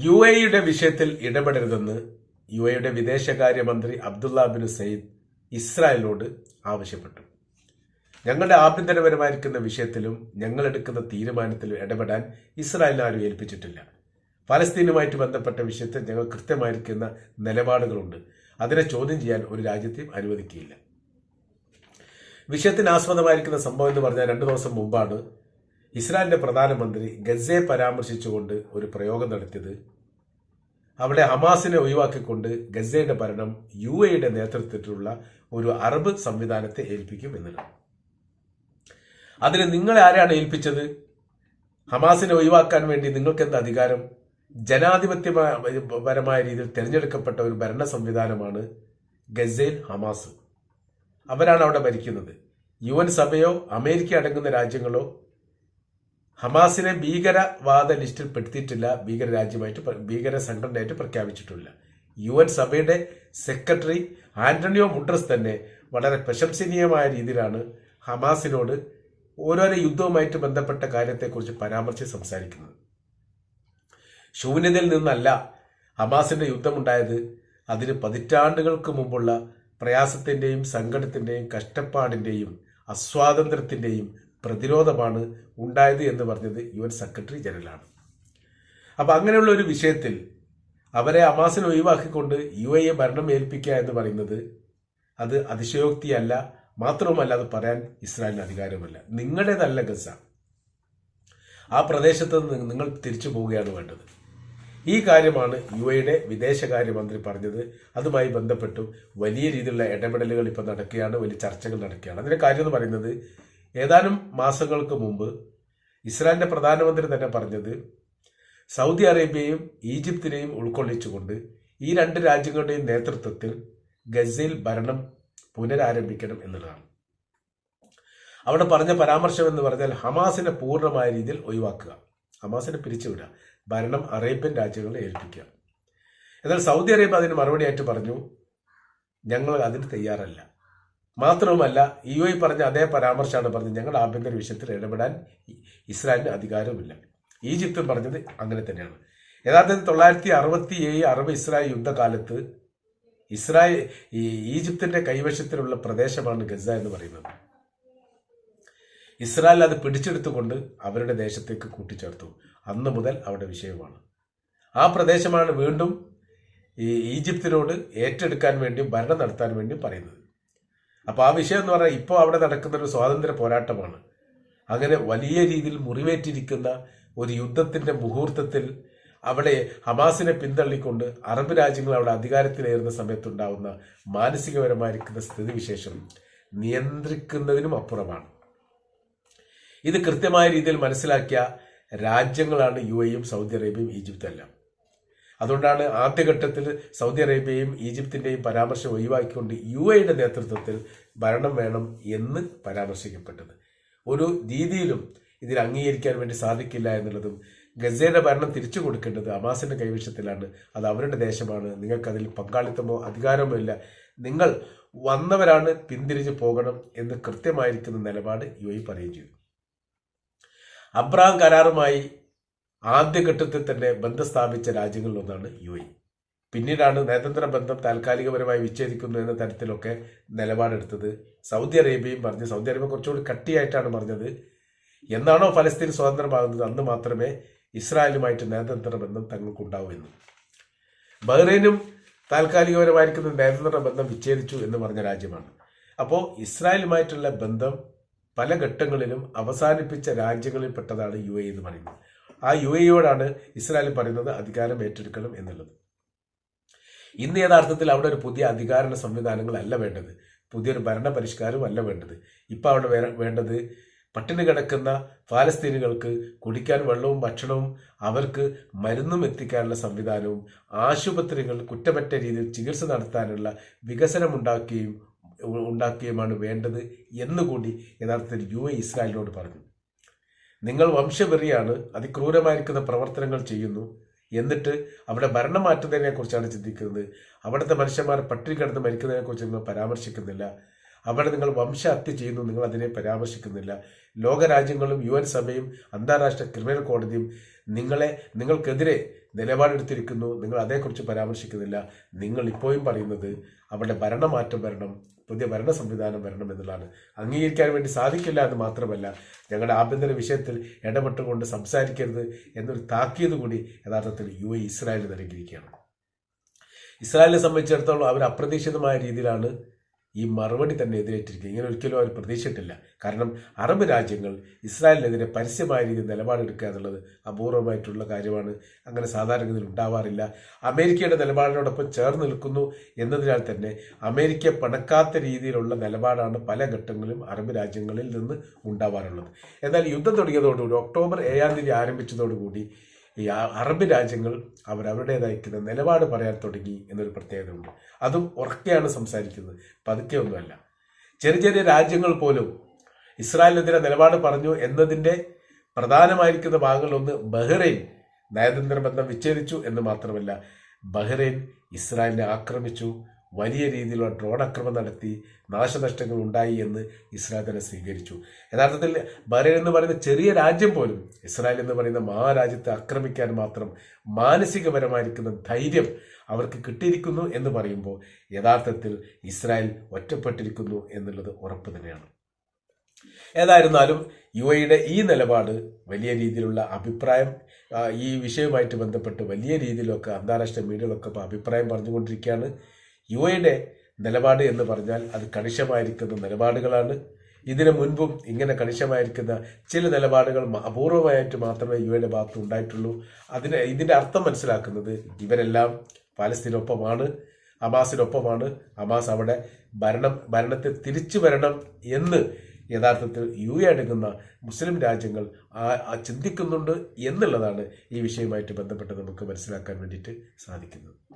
U എയുടെ വിഷയത്തിൽ ഇടപെടരുതെന്ന് U എയുടെ വിദേശകാര്യമന്ത്രി അബ്ദുള്ള ബിൻ സയ്യിദ് ഇസ്രായേലിനോട് ആവശ്യപ്പെട്ടു. ഞങ്ങളുടെ ആഭ്യന്തരപരമായിരിക്കുന്ന വിഷയത്തിലും ഞങ്ങൾ എടുക്കുന്ന തീരുമാനത്തിലും ഇടപെടാൻ ഇസ്രായേലിനെ ആരും ഏൽപ്പിച്ചിട്ടില്ല. ഫലസ്തീനുമായിട്ട് ബന്ധപ്പെട്ട വിഷയത്തിൽ ഞങ്ങൾ കൃത്യമായിരിക്കുന്ന നിലപാടുകളുണ്ട്. അതിനെ ചോദ്യം ചെയ്യാൻ ഒരു രാജ്യത്തെയും അനുവദിക്കുകയില്ല. വിഷയത്തിന് ആസ്പദമായിരിക്കുന്ന സംഭവം എന്ന് പറഞ്ഞാൽ രണ്ടു ദിവസം മുമ്പാണ് ഇസ്രായേലിന്റെ പ്രധാനമന്ത്രി ഗസയെ പരാമർശിച്ചുകൊണ്ട് ഒരു പ്രയോഗം നടത്തിയത് അവിടെ ഹമാസിനെ ഒഴിവാക്കിക്കൊണ്ട് ഗസയുടെ ഭരണം യു എയുടെ നേതൃത്വത്തിലുള്ള ഒരു അറബ് സംവിധാനത്തെ ഏൽപ്പിക്കും എന്നുള്ളത് അതിന് നിങ്ങളെ ആരാണ് ഹമാസിനെ ഒഴിവാക്കാൻ വേണ്ടി നിങ്ങൾക്ക് എന്ത് അധികാരം? ജനാധിപത്യപരമായ രീതിയിൽ തിരഞ്ഞെടുക്കപ്പെട്ട ഒരു ഭരണ സംവിധാനമാണ് ഗസേൽ ഹമാസ്. അവരാണ് അവിടെ ഭരിക്കുന്നത്. യു സഭയോ അമേരിക്ക അടങ്ങുന്ന രാജ്യങ്ങളോ ഹമാസിനെ ഭീകരവാദ ലിസ്റ്റിൽ പെടുത്തിയിട്ടില്ല ഭീകര രാജ്യമായിട്ട് ഭീകര സംഘടനയായിട്ട് പ്രഖ്യാപിച്ചിട്ടില്ല. യു എൻ സഭയുടെ സെക്രട്ടറി ആന്റണിയോ മുഡ്രസ് തന്നെ വളരെ പ്രശംസനീയമായ രീതിയിലാണ് ഹമാസിനോട് ഓരോരോ യുദ്ധവുമായിട്ട് ബന്ധപ്പെട്ട കാര്യത്തെക്കുറിച്ച് പരാമർശിച്ച് സംസാരിക്കുന്നത്. ശൂന്യതയിൽ നിന്നല്ല ഹമാസിന്റെ യുദ്ധമുണ്ടായത്. അതിന് പതിറ്റാണ്ടുകൾക്ക് മുമ്പുള്ള പ്രയാസത്തിന്റെയും സങ്കടത്തിന്റെയും കഷ്ടപ്പാടിന്റെയും അസ്വാതന്ത്ര്യത്തിന്റെയും പ്രതിരോധമാണ് ഉണ്ടായത് എന്ന് പറഞ്ഞത് യു എൻ സെക്രട്ടറി ജനറലാണ്. അപ്പോൾ അങ്ങനെയുള്ള ഒരു വിഷയത്തിൽ അവരെ അമാസിൽ ഒഴിവാക്കിക്കൊണ്ട് യു എ ഭരണം ഏൽപ്പിക്കുക എന്ന് പറയുന്നത് അത് അതിശയോക്തിയല്ല. മാത്രവുമല്ല അത് പറയാൻ ഇസ്രായേലിന് അധികാരമല്ല നിങ്ങളുടേതല്ല ഗസ. ആ പ്രദേശത്ത് നിന്ന് നിങ്ങൾ തിരിച്ചു പോവുകയാണ് വേണ്ടത്. ഈ കാര്യമാണ് യു എയുടെ വിദേശകാര്യമന്ത്രി പറഞ്ഞത്. അതുമായി ബന്ധപ്പെട്ടും വലിയ രീതിയിലുള്ള ഇടപെടലുകൾ ഇപ്പോൾ നടക്കുകയാണ് വലിയ ചർച്ചകൾ നടക്കുകയാണ്. അതിന്റെ കാര്യം എന്ന് പറയുന്നത് ഏതാനും മാസങ്ങൾക്ക് മുമ്പ് ഇസ്രായേലിന്റെ പ്രധാനമന്ത്രി തന്നെ പറഞ്ഞത് സൗദി അറേബ്യയും ഈജിപ്തിനെയും ഉൾക്കൊള്ളിച്ചുകൊണ്ട് ഈ രണ്ട് രാജ്യങ്ങളുടെയും നേതൃത്വത്തിൽ ഗസയിൽ ഭരണം പുനരാരംഭിക്കണം എന്നുള്ളതാണ്. അവിടെ പറഞ്ഞ പരാമർശം എന്ന് പറഞ്ഞാൽ ഹമാസിനെ പൂർണമായ രീതിയിൽ ഒഴിവാക്കുക ഹമാസിനെ പിരിച്ചുവിടുക ഭരണം അറേബ്യൻ രാജ്യങ്ങളെ ഏൽപ്പിക്കുക. എന്നാൽ സൗദി അറേബ്യ അതിന് മറുപടിയായിട്ട് പറഞ്ഞു ഞങ്ങൾ അതിന് തയ്യാറല്ല. മാത്രവുമല്ല യു ഐ പറഞ്ഞ അതേ പരാമർശമാണ് പറഞ്ഞത് ഞങ്ങൾ ആഭ്യന്തര വിഷയത്തിൽ ഇടപെടാൻ ഇസ്രായേലിന് അധികാരമില്ല ഈജിപ്തും പറഞ്ഞത് അങ്ങനെ തന്നെയാണ്. യഥാർത്ഥത്തിൽ തൊള്ളായിരത്തി അറുപത്തി ഏഴ് അറബ് ഇസ്രായേൽ യുദ്ധകാലത്ത് ഇസ്രായേൽ ഈ ഈജിപ്തിന്റെ കൈവശത്തിലുള്ള പ്രദേശമാണ് ഗസ എന്ന് പറയുന്നത്. ഇസ്രായേൽ അത് പിടിച്ചെടുത്തുകൊണ്ട് അവരുടെ ദേശത്തേക്ക് കൂട്ടിച്ചേർത്തു. അന്ന് മുതൽ അവരുടെ വിഷയമാണ്. ആ പ്രദേശമാണ് വീണ്ടും ഈ ഈജിപ്തിനോട് ഏറ്റെടുക്കാൻ വേണ്ടിയും ഭരണം നടത്താൻ വേണ്ടിയും പറയുന്നത്. അപ്പോൾ ആ വിഷയം എന്ന് പറഞ്ഞാൽ ഇപ്പോൾ അവിടെ നടക്കുന്ന ഒരു സ്വാതന്ത്ര്യ പോരാട്ടമാണ്. അങ്ങനെ വലിയ രീതിയിൽ മുറിവേറ്റിരിക്കുന്ന ഒരു യുദ്ധത്തിന്റെ മുഹൂർത്തത്തിൽ അവിടെ ഹമാസിനെ പിന്തള്ളിക്കൊണ്ട് അറബ് രാജ്യങ്ങൾ അവിടെ അധികാരത്തിലേറുന്ന സമയത്തുണ്ടാവുന്ന മാനസികപരമായിരിക്കുന്ന സ്ഥിതിവിശേഷം നിയന്ത്രിക്കുന്നതിനും അപ്പുറമാണ്. ഇത് കൃത്യമായ രീതിയിൽ മനസ്സിലാക്കിയ രാജ്യങ്ങളാണ് യു എയും സൗദി അറേബ്യയും ഈജിപ്തും എല്ലാം. അതുകൊണ്ടാണ് ആദ്യഘട്ടത്തിൽ സൗദി അറേബ്യയും ഈജിപ്തിന്റെയും പരാമർശം ഒഴിവാക്കിക്കൊണ്ട് യു എയുടെ നേതൃത്വത്തിൽ ഭരണം വേണം എന്ന് പരാമർശിക്കപ്പെട്ടത്. ഒരു രീതിയിലും ഇതിൽ അംഗീകരിക്കാൻ വേണ്ടി സാധിക്കില്ല എന്നുള്ളതും ഗസയുടെ ഭരണം തിരിച്ചു കൊടുക്കേണ്ടത് അമാസിന്റെ കൈവശത്തിലാണ്. അത് അവരുടെ ദേശമാണ്. നിങ്ങൾക്കതിൽ പങ്കാളിത്തമോ അധികാരമോ ഇല്ല. നിങ്ങൾ വന്നവരാണ് പിന്തിരിഞ്ഞു പോകണം എന്ന് കൃത്യമായിരിക്കുന്ന നിലപാട് യു എ പറയുകയും ചെയ്തു. അബ്രഹാം കരാറുമായി ആദ്യഘട്ടത്തിൽ തന്നെ ബന്ധം സ്ഥാപിച്ച രാജ്യങ്ങളിലൊന്നാണ് യു എ. പിന്നീടാണ് നയതന്ത്ര ബന്ധം താൽക്കാലികപരമായി വിച്ഛേദിക്കുന്നു എന്ന തരത്തിലൊക്കെ നിലപാടെടുത്തത് സൗദി അറേബ്യയും പറഞ്ഞ് സൗദി അറേബ്യ കുറച്ചുകൂടി കട്ടിയായിട്ടാണ് പറഞ്ഞത്. എന്നാണോ ഫലസ്തീൻ സ്വതന്ത്രമാകുന്നത്? അന്ന് മാത്രമേ ഇസ്രായേലുമായിട്ട് നയതന്ത്ര ബന്ധം തങ്ങൾക്കുണ്ടാവൂ എന്ന്. ബഹ്റൈനും താൽക്കാലികപരമായിരിക്കുന്ന നയതന്ത്ര ബന്ധം വിച്ഛേദിച്ചു എന്ന് പറഞ്ഞ രാജ്യമാണ്. അപ്പോൾ ഇസ്രായേലുമായിട്ടുള്ള ബന്ധം പല ഘട്ടങ്ങളിലും അവസാനിപ്പിച്ച രാജ്യങ്ങളിൽപ്പെട്ടതാണ് യു എ എന്ന് പറയുന്നത്. ആ യു എയോടാണ് ഇസ്രായേൽ പറയുന്നത് അധികാരം ഏറ്റെടുക്കണം എന്നുള്ളത്. ഇന്ന് യഥാർത്ഥത്തിൽ അവിടെ ഒരു പുതിയ അധികാര സംവിധാനങ്ങളല്ല വേണ്ടത്. പുതിയൊരു ഭരണ പരിഷ്കാരവും അല്ല വേണ്ടത്. ഇപ്പം അവിടെ വേണ്ടത് പട്ടിണി കിടക്കുന്ന ഫാലസ്തീനുകൾക്ക് കുടിക്കാൻ വെള്ളവും ഭക്ഷണവും അവർക്ക് മരുന്നും എത്തിക്കാനുള്ള സംവിധാനവും ആശുപത്രികൾ കുറ്റമറ്റ രീതിയിൽ ചികിത്സ നടത്താനുള്ള വികസനം ഉണ്ടാക്കുകയും ഉണ്ടാക്കുകയുമാണ് വേണ്ടത് എന്നുകൂടി യഥാർത്ഥത്തിൽ യു എ ഇസ്രായേലിനോട് പറഞ്ഞു. നിങ്ങൾ വംശവെറിയാണ് അതിക്രൂരമായിരിക്കുന്ന പ്രവർത്തനങ്ങൾ ചെയ്യുന്നു. എന്നിട്ട് അവിടെ ഭരണം മാറ്റുന്നതിനെ കുറിച്ചാണ് ചിന്തിക്കുന്നത്. അവിടുത്തെ മനുഷ്യന്മാർ പട്ടിണി കിടന്ന് മരിക്കുന്നതിനെ കുറിച്ച് നിങ്ങൾ പരാമർശിക്കുന്നില്ല. അവിടെ നിങ്ങൾ വംശഹത്യ ചെയ്യുന്നു നിങ്ങൾ അതിനെ പരാമർശിക്കുന്നില്ല. ലോകരാജ്യങ്ങളും യു എൻ സഭയും അന്താരാഷ്ട്ര ക്രിമിനൽ കോടതിയും നിങ്ങളെ നിങ്ങൾക്കെതിരെ നിലപാടെടുത്തിരിക്കുന്നു. നിങ്ങൾ അതേക്കുറിച്ച് പരാമർശിക്കുന്നില്ല. നിങ്ങൾ ഇപ്പോഴും പറയുന്നത് അവരുടെ ഭരണമാറ്റം വരണം പുതിയ ഭരണ സംവിധാനം വരണം എന്നുള്ളതാണ്. അംഗീകരിക്കാൻ വേണ്ടി സാധിക്കില്ല എന്ന് മാത്രമല്ല ഞങ്ങളുടെ ആഭ്യന്തര വിഷയത്തിൽ ഇടപെട്ടുകൊണ്ട് സംസാരിക്കരുത് എന്നൊരു താക്കീത് കൂടി യഥാർത്ഥത്തിൽ യു എ ഇസ്രായേലിന് നൽകിയിരിക്കുകയാണ്. ഇസ്രായേലിനെ സംബന്ധിച്ചിടത്തോളം അവർ അപ്രതീക്ഷിതമായ രീതിയിലാണ് ഈ മറുപടി തന്നെ എതിരേറ്റിരിക്കുക. ഇങ്ങനെ ഒരിക്കലും അവർ പ്രതീക്ഷിച്ചിട്ടില്ല. കാരണം അറബ് രാജ്യങ്ങൾ ഇസ്രായേലിനെതിരെ പരസ്യമായ രീതിയിൽ നിലപാടെടുക്കുക എന്നുള്ളത് അപൂർവമായിട്ടുള്ള കാര്യമാണ്. അങ്ങനെ സാധാരണഗതിയിൽ ഉണ്ടാവാറില്ല. അമേരിക്കയുടെ നിലപാടിനോടൊപ്പം ചേർന്ന് നിൽക്കുന്നു എന്നതിനാൽ തന്നെ അമേരിക്ക പണക്കാത്ത രീതിയിലുള്ള നിലപാടാണ് പല ഘട്ടങ്ങളിലും അറബ് രാജ്യങ്ങളിൽ നിന്ന് ഉണ്ടാവാറുള്ളത്. എന്നാൽ യുദ്ധം തുടങ്ങിയതോടുകൂടി ഒക്ടോബർ ഏഴാം തീയതി ആരംഭിച്ചതോടുകൂടി ഈ അറബ് രാജ്യങ്ങൾ അവർ അവരുടേതായിരിക്കുന്ന നിലപാട് പറയാൻ തുടങ്ങി എന്നൊരു പ്രത്യേകതയുണ്ട്. അതും ഉറക്കെയാണ് സംസാരിക്കുന്നത്. പതുക്കെ ഒന്നുമല്ല. ചെറിയ ചെറിയ രാജ്യങ്ങൾ പോലും ഇസ്രായേലിനെതിരെ നിലപാട് പറഞ്ഞു എന്നതിന്റെ പ്രധാനമായിരിക്കുന്ന ഭാഗങ്ങളിലൊന്ന് ബഹ്റൈൻ നയതന്ത്ര ബന്ധം വിച്ഛേദിച്ചു എന്ന് മാത്രമല്ല ബഹ്റൈൻ ഇസ്രായേലിനെ ആക്രമിച്ചു വലിയ രീതിയിലുള്ള ഡ്രോൺ ആക്രമണം നടത്തി നാശനഷ്ടങ്ങൾ ഉണ്ടായി എന്ന് ഇസ്രായേൽ തന്നെ സ്വീകരിച്ചു. യഥാർത്ഥത്തിൽ ബഹ്റൈൻ എന്ന് പറയുന്ന ചെറിയ രാജ്യം പോലും ഇസ്രായേൽ എന്ന് പറയുന്ന മഹാരാജ്യത്തെ ആക്രമിക്കാൻ മാത്രം മാനസികപരമായിരിക്കുന്ന ധൈര്യം അവർക്ക് കിട്ടിയിരിക്കുന്നു എന്ന് പറയുമ്പോൾ യഥാർത്ഥത്തിൽ ഇസ്രായേൽ ഒറ്റപ്പെട്ടിരിക്കുന്നു എന്നുള്ളത് ഉറപ്പ് തന്നെയാണ്. ഏതായിരുന്നാലും യു എയുടെ ഈ നിലപാട് വലിയ രീതിയിലുള്ള അഭിപ്രായം ഈ വിഷയവുമായിട്ട് ബന്ധപ്പെട്ട് വലിയ രീതിയിലൊക്കെ അന്താരാഷ്ട്ര മീഡിയകളൊക്കെ അഭിപ്രായം പറഞ്ഞുകൊണ്ടിരിക്കുകയാണ്. യു എയുടെ നിലപാട് എന്ന് പറഞ്ഞാൽ അത് കണിശമായിരിക്കുന്ന നിലപാടുകളാണ്. ഇതിനു മുൻപും ഇങ്ങനെ കണിശമായിരിക്കുന്ന ചില നിലപാടുകൾ അപൂർവമായിട്ട് മാത്രമേ യു എയുടെ ഭാഗത്ത് ഉണ്ടായിട്ടുള്ളൂ. അതിന് ഇതിന്റെ അർത്ഥം മനസ്സിലാക്കുന്നത് ഇവരെല്ലാം പാലസ്തീനൊപ്പമാണ് ഹമാസിനൊപ്പമാണ് ഹമാസ് അവിടെ ഭരണം ഭരണത്തെ തിരിച്ചു വരണം എന്ന് യഥാർത്ഥത്തിൽ യു എ അടങ്ങുന്ന മുസ്ലിം രാജ്യങ്ങൾ ആ ചിന്തിക്കുന്നുണ്ട് എന്നുള്ളതാണ് ഈ വിഷയവുമായിട്ട് ബന്ധപ്പെട്ട് നമുക്ക് മനസ്സിലാക്കാൻ വേണ്ടിയിട്ട് സാധിക്കുന്നത്.